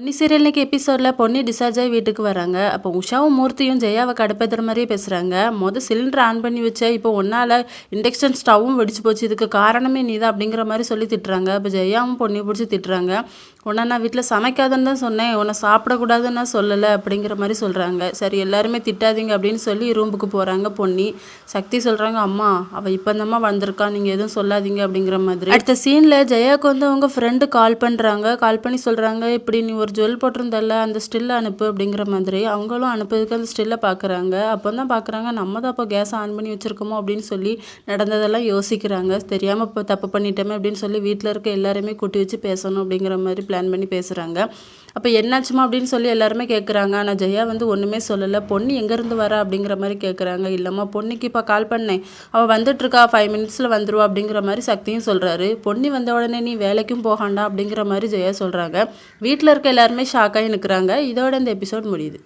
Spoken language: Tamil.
பொன்னி சீரியல் எபிசோடில் பொன்னி டிஸ்சார்ஜ் ஆகி வீட்டுக்கு வராங்க. அப்போ உஷாவும் மூர்த்தியும் ஜெயாவை கடுப்பேற்றுற மாதிரியே பேசுகிறாங்க மொதல் சிலிண்டர் ஆன் பண்ணி வச்ச இப்போ ஒன்றால் இண்டக்ஷன் ஸ்டவ்வும் வெடிச்சு போச்சு. இதுக்கு காரணமே நீ தான் அப்படிங்கிற மாதிரி சொல்லி திட்டுறாங்க. இப்போ ஜெயாவும் பொன்னி பிடிச்சி திட்டுறாங்க. உன்னை நான் வீட்டில் சமைக்காதுன்னு தான் சொன்னேன். உன்னை சாப்பிடக்கூடாதுன்னு நான் சொல்லலை அப்படிங்கிற மாதிரி சொல்கிறாங்க சரி எல்லாருமே திட்டாதீங்க அப்படின்னு சொல்லி ரூமுக்கு போகிறாங்க பொன்னி. சக்தி சொல்கிறாங்க அம்மா அவள் இப்போ அந்தம்மா வந்திருக்கா. நீங்கள் எதுவும் சொல்லாதீங்க அப்படிங்கிற மாதிரி. அடுத்த சீனில் ஜெயாவுக்கு வந்து அவங்க ஃப்ரெண்டு கால் பண்ணுறாங்க கால் பண்ணி சொல்கிறாங்க இப்படி நீ ஒரு ஜுவல் போட்டிருந்தல்ல அந்த ஸ்டில்லை அனுப்பு அப்படிங்கிற மாதிரி. அவங்களும் அனுப்புறதுக்கு அந்த ஸ்டில்லை பார்க்குறாங்க அப்போ தான் பார்க்குறாங்க நம்ம தான் அப்போ கேஸ் ஆன் பண்ணி வச்சுருக்கோமோ அப்படின்னு சொல்லி நடந்ததெல்லாம் யோசிக்கிறாங்க. தெரியாமல் இப்போ தப்பு பண்ணிட்டோமே அப்படின்னு சொல்லி வீட்டில் இருக்க எல்லாருமே கூட்டி வச்சு பேசணும் அப்படிங்கிற மாதிரி பிளான் பண்ணி பேசுகிறாங்க அப்போ என்னாச்சுமா அப்படின்னு சொல்லி எல்லாருமே கேட்குறாங்க ஆனால் ஜெயா வந்து ஒன்றுமே சொல்லலை. பொண்ணு எங்கேருந்து வரா அப்படிங்கிற மாதிரி கேட்குறாங்க இல்லைம்மா பொண்ணுக்கு இப்போ கால் பண்ணேன். அவள் வந்துட்டுருக்கா ஃபைவ் மினிட்ஸில் வந்துருவா அப்படிங்கிற மாதிரி சக்தியும் சொல்கிறாரு பொண்ணு வந்த உடனே நீ வேலைக்கும் போகாண்டா அப்படிங்கிற மாதிரி ஜெயா சொல்கிறாங்க வீட்டில் இருக்க எல்லாருமே ஷாக்காகி நிற்கிறாங்க இதோட இந்த எபிசோட் முடியுது.